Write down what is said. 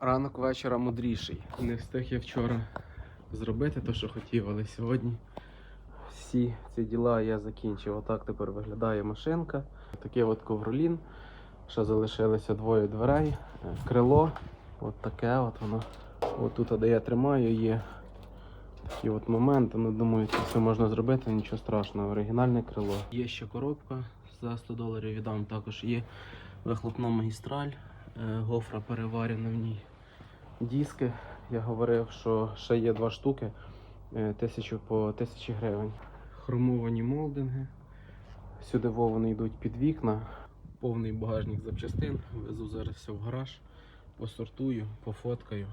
Ранок вечора мудріший. Не встиг я вчора зробити те, що хотів, але сьогодні всі ці діла я закінчив. Отак тепер виглядає машинка. Такий от ковролін. Ще залишилося двоє дверей. Крило. От таке от воно. От тут, де я тримаю, є такі от моменти. Ну, думаю, це все можна зробити, нічого страшного. Оригінальне крило. Є ще коробка за 100 доларів віддам. Також є вихлопна магістраль, гофра переварена в ній. Диски. Я говорив, що ще є два штуки. е, Тисячу по тисячі гривень. Хромовані молдинги. Сюди вовни йдуть під вікна. Повний багажник запчастин. Везу зараз все в гараж. Посортую, пофоткаю